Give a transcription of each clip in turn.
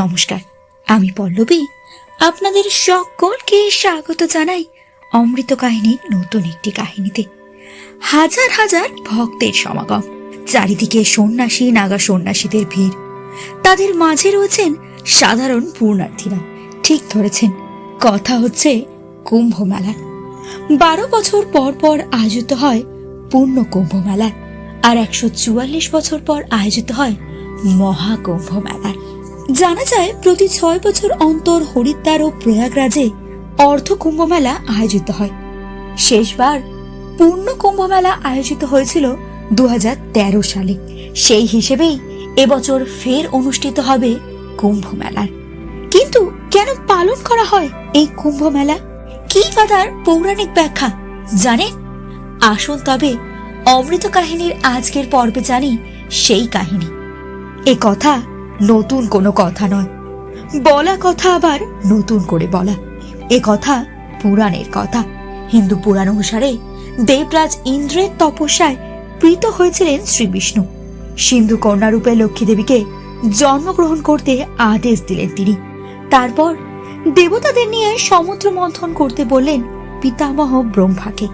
নমস্কার, আমি পল্লবী। আপনাদের সকলকে স্বাগত জানাই অমৃত কাহিনীর নতুন একটি কাহিনীতে। হাজার হাজার ভক্তের সমাগম। চারিদিকে সন্ন্যাসী, নাগা সন্ন্যাসীদের ভিড়। তাদের মাঝে রয়েছেন সাধারণ পূর্ণার্থীরা ঠিক ধরেছেন, কথা হচ্ছে কুম্ভ মেলার বারো বছর পর পর আয়োজিত হয় পূর্ণ কুম্ভ মেলা আর একশো চুয়াল্লিশ বছর পর আয়োজিত হয় মহাকুম্ভ মেলার জানা যায়, প্রতি ছয় বছর অন্তর হরিদ্বার ও প্রয়াগরাজে অর্ধ কুম্ভমেলা আয়োজিত হয়। শেষবার পূর্ণ কুম্ভমেলা আয়োজিত হয়েছিল দুহাজার তেরো সালে। সেই হিসেবেই এবছর ফের অনুষ্ঠিত হবে কুম্ভ মেলার কিন্তু কেন পালন করা হয় এই কুম্ভ মেলা কি তার পৌরাণিক ব্যাখ্যা? জানে আসুন তবে অমৃত কাহিনীর আজকের পর্বে জানি সেই কাহিনী। এ কথা নতুন কোনো কথা নয়। বলা কথা আবার নতুন করে বলা। এ কথা পুরাণের কথা। হিন্দু পুরাণ অনুসারে দেবরাজ ইন্দ্রের তপস্যায় প্রীত হয়েছিলেন শ্রী বিষ্ণু সিন্ধু কন্যা রূপে লক্ষ্মী দেবীকে জন্মগ্রহণ করতে আদেশ দিলেন তিনি। তারপর দেবতাদের নিয়ে সমুদ্র মন্থন করতে বললেন পিতামহ ব্রহ্মাকে।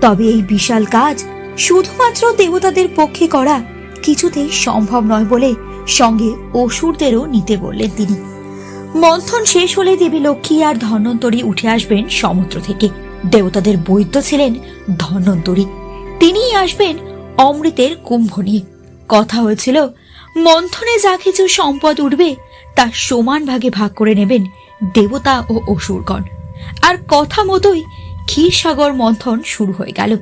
তবে এই বিশাল কাজ শুধুমাত্র দেবতাদের পক্ষে করা কিছুতেই সম্ভব নয় বলে সঙ্গে অসুরদেরও নিতে বললেন তিনি। মন্থন শেষ হলে দেবী লক্ষ্মী আর ধন্বন্তরী উঠে আসবেন সমুদ্র থেকে। দেবতাদের বৈদ্য ছিলেন ধন্বন্তরী। তিনিই আসবেন অমৃতের কুম্ভ নিয়ে। কথা হয়েছিল, মন্থনে যা কিছু সম্পদ উঠবে, তা সমান ভাগে ভাগ করে নেবেন দেবতা ও অসুরগণ। আর কথা মতোই ক্ষীরসাগর মন্থন শুরু হয়ে গেল।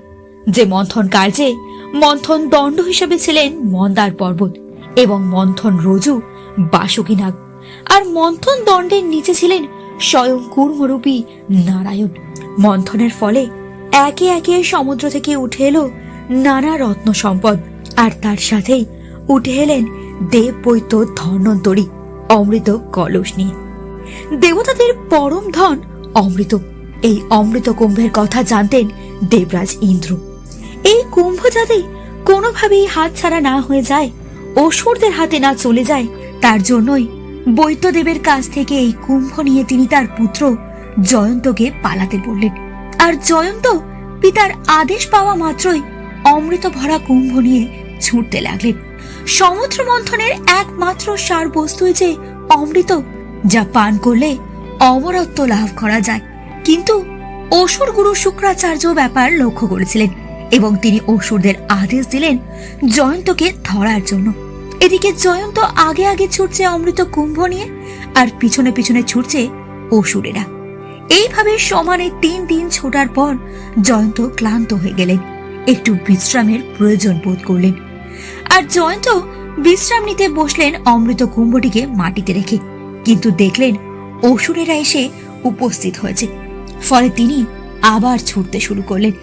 যে মন্থন কার্যে মন্থন দণ্ড হিসেবে ছিলেন মন্দার পর্বত। এবং মন্থন রজু, বাসুকীনাগ আর মন্থন দণ্ডের নিচে ছিলেন স্বয়ং কুর্মরূপী নারায়ণ। মন্থনের ফলে একে একে সমুদ্র থেকে উঠে এলো নানা রত্ন সম্পদ আর তার সাথেই উঠে এলেন দেব বৈদ্য ধন্বন্তরী অমৃত কলস নিয়ে দেবতাদের পরম ধন অমৃত। এই অমৃত কুম্ভের কথা জানতেন দেবরাজ ইন্দ্র। এই কুম্ভ যাতে কোনোভাবেই হাতছাড়া না হয়ে যায় অসুরদের হাতে না চলে যায়, তার জন্যই বৈদ্যদেবের কাছ থেকে এই কুম্ভ নিয়ে তিনি তার পুত্র জয়ন্তকে পালাতে বললেন। আর জয়ন্ত পিতার আদেশ পাওয়া মাত্রই অমৃত ভরা কুম্ভ নিয়ে ছুটতে লাগলেন। সমুদ্র মন্থনের একমাত্র সার বস্তুই যে অমৃত, যা পান করলে অমরত্ব লাভ করা যায়। কিন্তু অসুর গুরু শুক্রাচার্য ব্যাপার লক্ষ্য করেছিলেন এবং তিনি অসুরদের আদেশ দিলেন জয়ন্তকে ধরার জন্য। এদিকে জয়ন্ত আগে আগে ছুটছে অমৃত কুম্ভ নিয়ে, আর পিছনে পিছনে ছুটছে অসুরেরা। এইভাবে সমানে তিন দিন ছোটার পর জয়ন্ত ক্লান্ত হয়ে গেলেন, একটু বিশ্রামের প্রয়োজন বোধ করলেন। আর জয়ন্ত বিশ্রাম নিতে বসলেন অমৃত কুম্ভটিকে মাটিতে রেখে, কিন্তু দেখলেন অসুরেরা এসে উপস্থিত হয়েছে। ফলে তিনি আবার ছুটতে শুরু করলেন।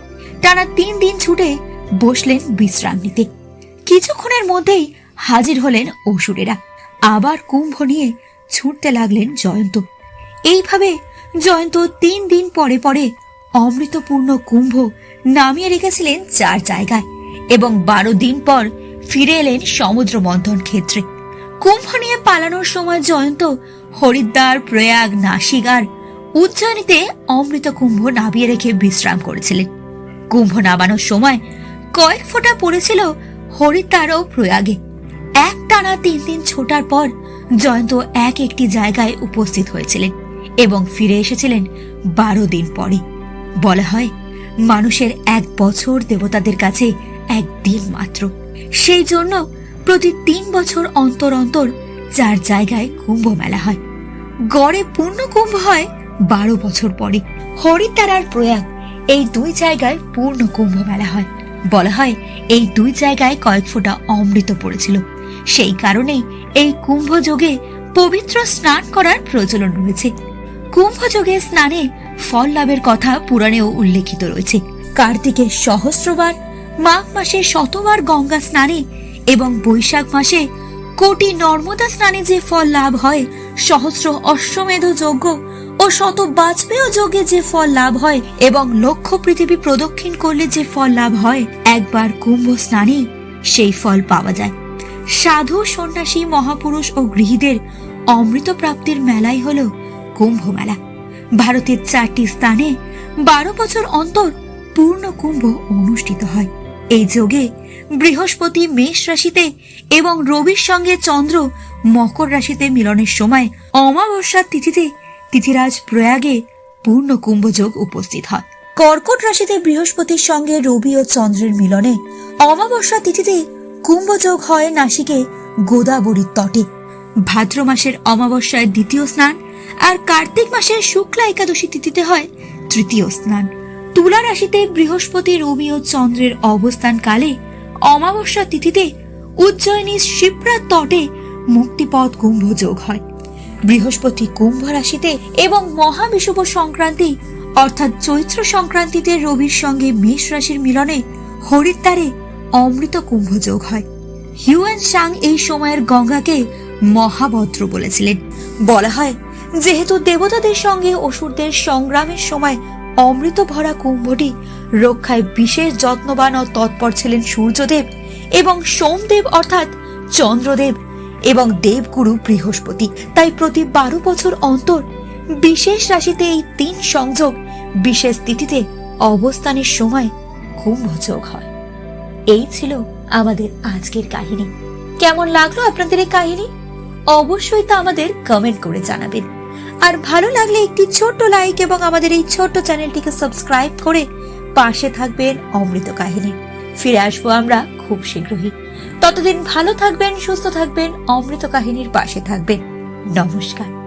টানা তিন দিন ছুটে বসলেন বিশ্রাম নিতে। কিছুক্ষণের মধ্যেই হাজির হলেন অসুরেরা। আবার কুম্ভ নিয়ে ছুটতে লাগলেন জয়ন্ত। এইভাবে জয়ন্ত তিন দিন পরে পরে অমৃতপূর্ণ কুম্ভ নামিয়ে রেখেছিলেন চার জায়গায় এবং বারো দিন পর ফিরে এলেন সমুদ্র মন্থন ক্ষেত্রে। কুম্ভ নিয়ে পালানোর সময় জয়ন্ত, হরিদ্বার, প্রয়াগ নাসিক আর উজ্জয়িনীতে অমৃত কুম্ভ নামিয়ে রেখে বিশ্রাম করেছিলেন। কুম্ভ নামানোর সময় কয়েক ফোঁটা পড়েছিল হরিদ্বার ও প্রয়াগে। এক টানা তিন দিন ছোটার পর জয়ন্ত এক একটি জায়গায় উপস্থিত হয়েছিলেন এবং ফিরে এসেছিলেন বারো দিন পরে বলা হয়, মানুষের এক বছর দেবতাদের কাছে এক দিন মাত্র। সেই জন্য প্রতি তিন বছর অন্তর অন্তর চার জায়গায় কুম্ভ মেলা হয়। গড়ে পূর্ণ কুম্ভ হয় বারো বছর পরে হরিদ্বার আর প্রয়াগ এই দুই জায়গায় পূর্ণ কুম্ভ মেলা হয়। বলা হয়, এই দুই জায়গায় কয়েক ফোঁটা অমৃত পড়েছিল। সেই কারণেই এই কুম্ভ যোগে পবিত্র স্নান করার প্রচলন রয়েছে। কুম্ভ যোগে স্নানে ফল লাভের কথা পুরাণেও উল্লেখিত রয়েছে। কার্তিকের সহস্রবার, মাঘ মাসে শতবার গঙ্গা স্নানে এবং বৈশাখ মাসে কোটি নর্মদা স্নানে যে ফল লাভ হয়, সহস্র অশ্বমেধ যজ্ঞ ও শত বাজপেয় যোগে যে ফল লাভ হয় এবং লক্ষ পৃথিবী প্রদক্ষিণ করলে যে ফল লাভ হয়, একবার কুম্ভ স্নানে সেই ফল পাওয়া যায়। সাধু, সন্ন্যাসী, মহাপুরুষ ও গৃহীদের অমৃত প্রাপ্তির মেলাই হল কুম্ভ মেলা। ভারতের চারটি স্থানে বারো বছর অন্তর পূর্ণ কুম্ভ অনুষ্ঠিত হয়। এই যোগে বৃহস্পতি মেষ রাশিতে এবং রবির সঙ্গে চন্দ্র মকর রাশিতে মিলনের সময় অমাবস্যার তিথিতে তিথিরাজ প্রয়াগে পূর্ণ কুম্ভযোগ উপস্থিত হয়। কর্কট রাশিতে বৃহস্পতির সঙ্গে রবি ও চন্দ্রের মিলনে অমাবস্যা তিথিতে কুম্ভযোগ হয় নাসিকে গোদাবরীর তটে। ভাদ্র মাসের অমাবস্যায় দ্বিতীয় স্নান আর কার্তিক মাসের শুক্লা একাদশী তিথিতে হয় তৃতীয় স্নান। তুলা রাশিতে বৃহস্পতি, রবি ও চন্দ্রের অবস্থান কালে অমাবস্যা তিথিতে উজ্জয়িনীর শিপ্রার তটে মুক্তিপথ কুম্ভযোগ হয়। বৃহস্পতি কুম্ভ রাশিতে এবং মহাবিষুব সংক্রান্তি, অর্থাৎ চৈত্র সংক্রান্তিতে রবির সঙ্গে মেষ রাশির মিলনে হরিদ্বারে অমৃত কুম্ভ যোগ হয়। হিউয়েন সাং এই সময়ের গঙ্গাকে মহাভদ্র বলেছিলেন। বলা হয়, যেহেতু দেবতাদের সঙ্গে অসুরদের সংগ্রামের সময় অমৃত ভরা কুম্ভটি রক্ষায় বিশেষ যত্নবান ও তৎপর ছিলেন সূর্যদেব এবং সোমদেব অর্থাৎ চন্দ্রদেব। এবং দেবগুরু বৃহস্পতি। তাই প্রতি বারো বছর অন্তর বিশেষ রাশিতে এই তিন সংযোগ বিশেষ তিথিতে অবস্থানের সময় কুম্ভযোগ হয়। এই ছিল আমাদের আজকের কাহিনী। কেমন লাগল আপনাদের এই কাহিনী? অবশ্যই তা আমাদের কমেন্ট করে জানাবেন। আর ভালো লাগলে একটি ছোট্ট লাইক এবং আমাদের এই ছোট্ট চ্যানেলটিকে সাবস্ক্রাইব করে পাশে থাকবেন অমৃত কাহিনী। ফিরে আসব আমরা খুব শীঘ্রই। ততদিন ভালো থাকবেন সুস্থ থাকবেন অমৃত কাহিনীর পাশে থাকবেন। নমস্কার।